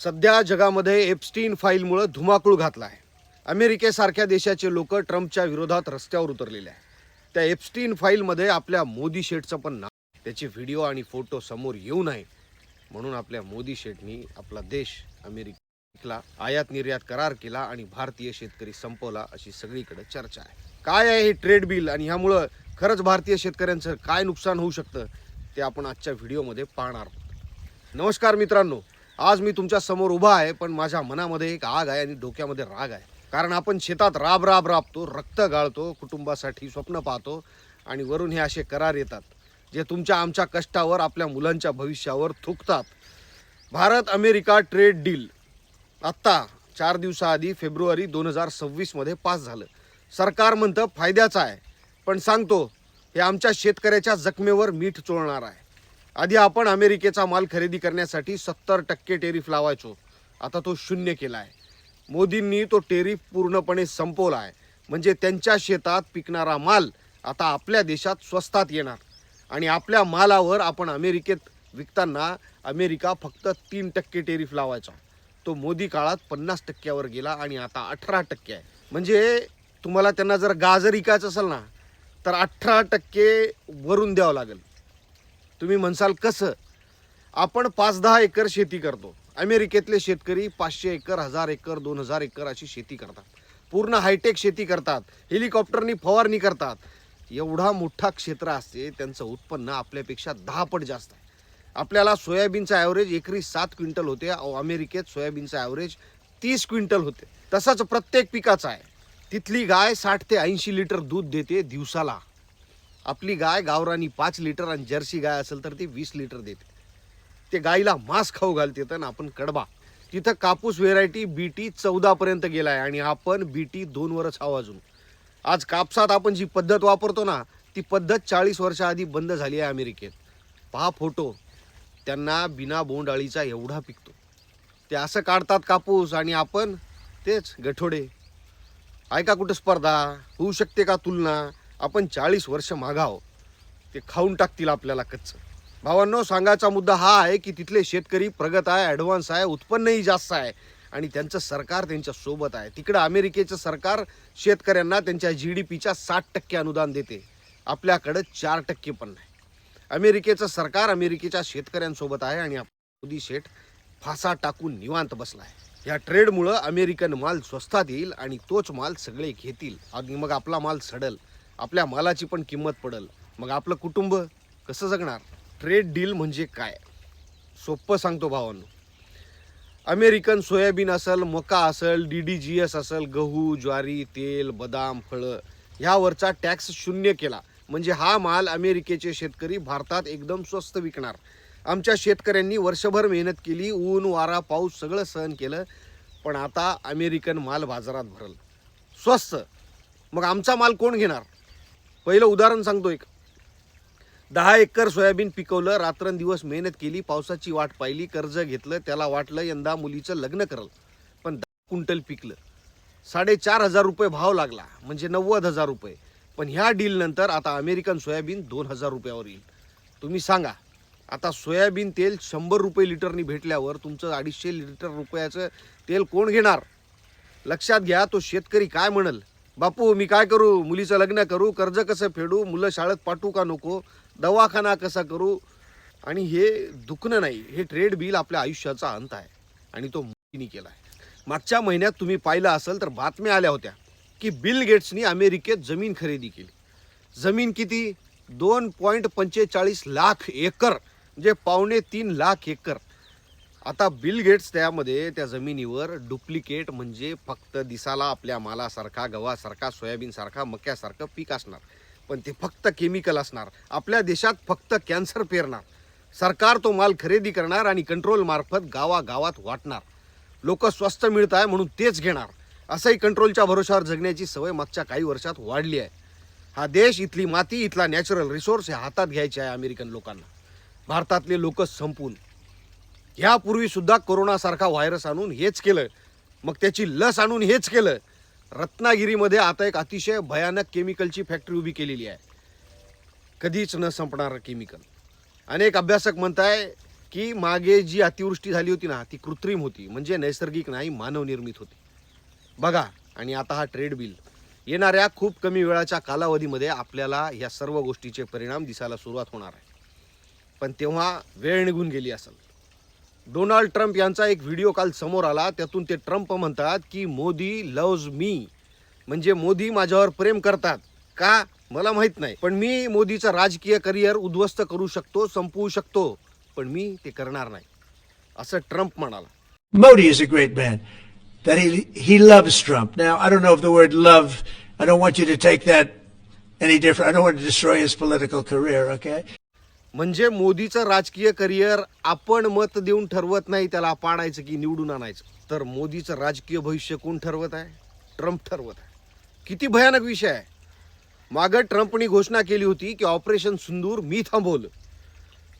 सध्या जगामध्ये एप्स्टीन फाईलमुळं धुमाकूळ घातला आहे अमेरिकेसारख्या देशाचे लोक ट्रम्पच्या विरोधात रस्त्यावर उतरलेले आहे त्या एप्स्टीन फाईलमध्ये आपल्या मोदी शेठचं पण नाव त्याचे व्हिडिओ आणि फोटो समोर येऊ नये. म्हणून आपल्या मोदी शेठनी आपला देश अमेरिकेला आयात निर्यात करार केला आणि भारतीय शेतकरी संपवला अशी सगळीकडे चर्चा आहे. काय आहे हे ट्रेड बिल आणि ह्यामुळं खरंच भारतीय शेतकऱ्यांचं काय नुकसान होऊ शकतं ते आपण आजच्या व्हिडिओमध्ये पाहणार आहोत. नमस्कार मित्रांनो. आज मी तुमच्यासमोर उभा आहे पण माझ्या मनामध्ये एक आग आहे आणि डोक्यामध्ये राग आहे. कारण आपण शेतात राब राब राबतो रक्त गाळतो कुटुंबासाठी स्वप्न पाहतो आणि वरून हे असे करार येतात जे तुमच्या आमच्या कष्टावर आपल्या मुलांच्या भविष्यावर थुकतात. Bharat America trade deal. आत्ता चार दिवसाआधी फेब्रुवारी दोन हजार सव्वीसमध्ये पास झालं. सरकार म्हणतं फायद्याचं आहे पण सांगतो हे आमच्या शेतकऱ्याच्या जखमेवर मीठ चोळणार आहे. आधी आपण अमेरिकेचा माल खरेदी करण्यासाठी सत्तर टक्के टेरिफ लावायचो. आता तो शून्य केला आहे. मोदींनी तो टेरिफ पूर्णपणे संपवला आहे. म्हणजे त्यांच्या शेतात पिकणारा माल आता आपल्या देशात स्वस्तात येणार. आणि आपल्या मालावर आपण अमेरिकेत विकताना अमेरिका फक्त तीन टक्के टेरिफ लावायचा. तो मोदी काळात पन्नास टक्क्यावर गेला आणि आता अठरा टक्के आहे. म्हणजे तुम्हाला त्यांना जर गाजर विकायचं असेल ना तर अठरा टक्के वरून द्यावं लागेल. तुम्ही म्हणसाल कसं? आपण पाच दहा एकर शेती करतो. अमेरिकेतले शेतकरी पाचशे एकर हजार एकर दोन हजार एकर अशी शेती करतात. पूर्ण हायटेक शेती करतात. हेलिकॉप्टरनी फवारणी करतात. एवढा मोठा क्षेत्र असते त्यांचं उत्पन्न आपल्यापेक्षा दहा पट जास्त आहे. आपल्याला सोयाबीनचा ॲव्हरेज एकरी सात क्विंटल होते. अहो, अमेरिकेत सोयाबीनचा ॲव्हरेज तीस क्विंटल होते. तसंच प्रत्येक पिकाचा आहे. तिथली गाय साठ ते ऐंशी लिटर दूध देते दिवसाला. आपली गाय गावरानी पाच लिटर आणि जर्सी गाय असेल तर ती वीस लिटर देते. ते गाईला मांस खाऊ घालते तर आपण कडबा. तिथं कापूस व्हेरायटी बीटी चौदापर्यंत गेला आहे आणि आपण बीटी दोन वरच हवा अजून. आज कापसात आपण जी पद्धत वापरतो ना ती पद्धत चाळीस वर्षाआधी बंद झाली आहे अमेरिकेत. पहा फोटो. त्यांना बिना बोंडाळीचा एवढा पिकतो. ते असं काढतात कापूस आणि आपण तेच गठोडे. ऐका कुठं स्पर्धा? होऊ शकते का तुलना? आपण चाळीस वर्ष मागाव ते खाऊन टाकतील आपल्याला कच्चं. भावांनो सांगायचा मुद्दा हा आहे की तिथले शेतकरी प्रगत आहे ॲडव्हान्स आहे उत्पन्नही जास्त आहे आणि त्यांचं सरकार त्यांच्यासोबत आहे. तिकडं अमेरिकेचं सरकार शेतकऱ्यांना त्यांच्या जी डी पीच्या साठ टक्के अनुदान देते. आपल्याकडं चार टक्के पण नाही. अमेरिकेचं सरकार अमेरिकेच्या शेतकऱ्यांसोबत आहे आणि मोदी शेठ फासा टाकून निवांत बसला आहे. या ट्रेडमुळं अमेरिकन माल स्वस्तात येईल आणि तोच माल सगळे घेतील. आणि मग आपला माल सडल. आपल्या मालाची पण किंमत पडल. मग आपलं कुटुंब कसं जगणार? ट्रेड डील म्हणजे काय? सोपं सांगतो भावांनो. अमेरिकन सोयाबीन असेल मका असेल डी डी जी एस असेल गहू ज्वारी तेल बदाम फळं ह्यावरचा टॅक्स शून्य केला. म्हणजे हा माल अमेरिकेचे शेतकरी भारतात एकदम स्वस्त विकणार. आमच्या शेतकऱ्यांनी वर्षभर मेहनत केली ऊन वारा पाऊस सगळं सहन केलं पण आता अमेरिकन माल बाजारात भरल. स्वस्त. मग आमचा माल कोण घेणार? पहिलं उदाहरण सांगतो एक. दहा एकर सोयाबीन पिकवलं रात्रंदिवस मेहनत केली पावसाची वाट पाहिली कर्ज घेतलं त्याला वाटलं यंदा मुलीचं लग्न करल. पण दहा क्विंटल पिकलं. साडेचार हजार रुपये भाव लागला म्हणजे नव्वद हजार रुपये. पण ह्या डीलनंतर आता अमेरिकन सोयाबीन दोन हजार रुपयावर येईल. तुम्ही सांगा आता सोयाबीन तेल शंभर रुपये लिटरनी भेटल्यावर तुमचं अडीचशे लिटर रुपयाचं तेल कोण घेणार? लक्षात घ्या तो शेतकरी काय म्हणल? बापू मी काय करू? मुलीचं लग्न करू कर्ज कसं फेडू मुलं शाळेत पाठवू का नको? दवाखाना कसा करू? आणि हे दुखणं नाही. हे ट्रेड बिल आपल्या आयुष्याचा अंत आहे. आणि तो मुलीने केला आहे मागच्या महिन्यात तुम्ही पाहिलं असेल तर बातम्या आल्या होत्या की बिल गेट्सनी अमेरिकेत जमीन खरेदी केली. जमीन किती? दोन पॉईंट पंचेचाळीस लाख एकर. म्हणजे पावणे तीन लाख एकर. आता बिल गेट्स त्यामध्ये त्या जमिनीवर डुप्लिकेट म्हणजे फक्त दिसाला आपल्या मालासारखा गव्हासारखा सोयाबीनसारखा मक्यासारखं पीक असणार. पण ते फक्त केमिकल असणार. आपल्या देशात फक्त कॅन्सर पेरणार. सरकार तो माल खरेदी करणार आणि कंट्रोल मार्फत गावागावात वाटणार. लोक स्वस्त मिळत आहे म्हणून तेच घेणार. असंही कंट्रोलच्या भरोशावर जगण्याची सवय मागच्या काही वर्षात वाढली आहे. हा देश इथली माती इथला नॅचरल रिसोर्स हे हातात घ्यायचे आहे अमेरिकन लोकांना. भारतातले लोक संपून. ह्यापूर्वीसुद्धा कोरोनासारखा व्हायरस आणून हेच केलं. मग त्याची लस आणून हेच केलं. रत्नागिरीमध्ये आता एक अतिशय भयानक केमिकलची फॅक्टरी उभी केलेली आहे. कधीच न संपणारं केमिकल. अनेक अभ्यासक म्हणताय की मागे जी अतिवृष्टी झाली होती ना ती कृत्रिम होती. म्हणजे नैसर्गिक नाही मानवनिर्मित होती. बघा आणि आता हा ट्रेड बिल येणाऱ्या खूप कमी वेळाच्या कालावधीमध्ये आपल्याला या सर्व गोष्टीचे परिणाम दिसायला सुरुवात होणार आहे. पण तेव्हा वेळ निघून गेली असेल. डोनाल्ड ट्रम्प यांचा एक व्हिडिओ काल समोर आला. त्यातून ते ट्रम्प म्हणतात की मोदी लव्ज मी म्हणजे मोदी माझ्यावर प्रेम करतात. का? मला माहीत नाही. पण मी मोदीचं राजकीय करिअर उद्ध्वस्त करू शकतो संपवू शकतो. पण मी ते करणार नाही. असं ट्रम्प म्हणाला. Modi is a great man that he he loves Trump now I don't know of the word love I don't want you to take that any different I don't want destroy his political career okay म्हणजे मोदीचं राजकीय career आपण मत देऊन ठरवत नाही त्याला पाडायचं की निवडून आणायचं. तर मोदीचं राजकीय भविष्य कोण ठरवत आहे? ट्रम्प ठरवत आहे. किती भयानक विषय आहे. मागं ट्रम्पनी घोषणा केली होती की ऑपरेशन सुंदूर मी थांबवलं.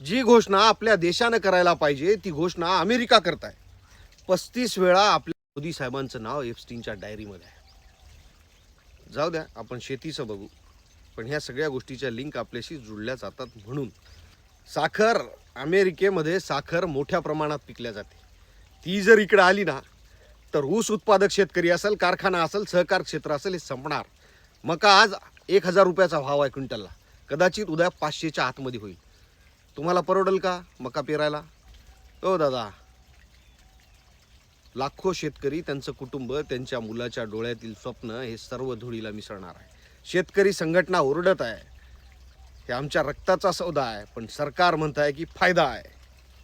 जी घोषणा आपल्या देशानं करायला पाहिजे ती घोषणा अमेरिका करताय पस्तीस वेळा आपल्या मोदी साहेबांचं नाव एफस्टीनच्या डायरीमध्ये आहे. जाऊ द्या आपण शेतीचं बघू. पण ह्या सगळ्या गोष्टीच्या लिंक आपल्याशी जुळल्या जातात म्हणून. साखर अमेरिकेमध्ये साखर मोठ्या प्रमाणात पिकल्या जाते. ती जर इकडं आली ना तर ऊस उत्पादक शेतकरी असेल कारखाना असेल सहकार क्षेत्र असेल हे संपणार. मका आज एक हजार रुपयाचा भाव आहे क्विंटलला. कदाचित उद्या पाचशेच्या आतमध्ये होईल. तुम्हाला परवडेल का मका पेरायला? हो दादा. लाखो शेतकरी त्यांचं कुटुंब त्यांच्या मुलाच्या डोळ्यातील स्वप्न हे सर्व धुळीला मिसळणार आहे. शेतकरी संघटना ओरडत आहे. हे आमच्या रक्ताचा सौदा आहे पण सरकार म्हणत आहे की फायदा आहे.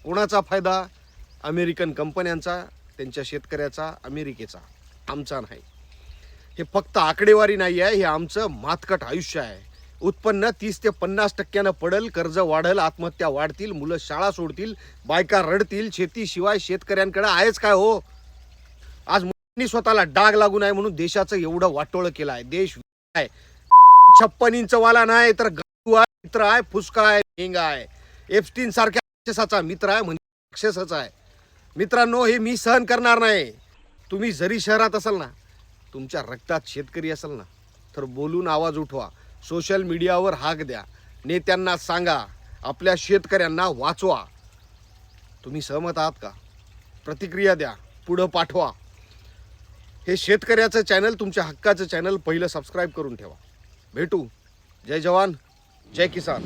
कोणाचा फायदा? अमेरिकन कंपन्यांचा त्यांच्या शेतकऱ्याचा अमेरिकेचा. आमचा नाही. हे फक्त आकडेवारी नाही आहे हे आमचं मातकट आयुष्य आहे. उत्पन्न तीस ते पन्नास टक्क्यानं पडल कर्ज वाढल आत्महत्या वाढतील मुलं शाळा सोडतील बायका रडतील शेतीशिवाय शेतकऱ्यांकडे आहेच काय हो? आज मुलांनी स्वतःला डाग लागू नये म्हणून देशाचं एवढं वाटोळं केलं आहे. देश आहे. छप्पन इंच वाला नाही तर गाडू आहे मित्र आहे फुसका आहे भेंगा आहे. एफस्टीन सारख्या राक्षसाचा मित्र आहे म्हणजे राक्षसच आहे. मित्रांनो हे मी सहन करणार नाही. तुम्ही जरी शहरात असाल ना तुमच्या रक्तात शेतकरी असाल ना तर बोलून आवाज उठवा. सोशल मीडियावर हाक द्या. नेत्यांना सांगा. आपल्या शेतकऱ्यांना वाचवा. तुम्ही सहमत आहात का? प्रतिक्रिया द्या. पुढं पाठवा. हे शेतकऱ्याचं चॅनल तुमच्या हक्काचं चॅनल पहिलं सबस्क्राईब करून ठेवा. भेटू. जय जवान. जय किसान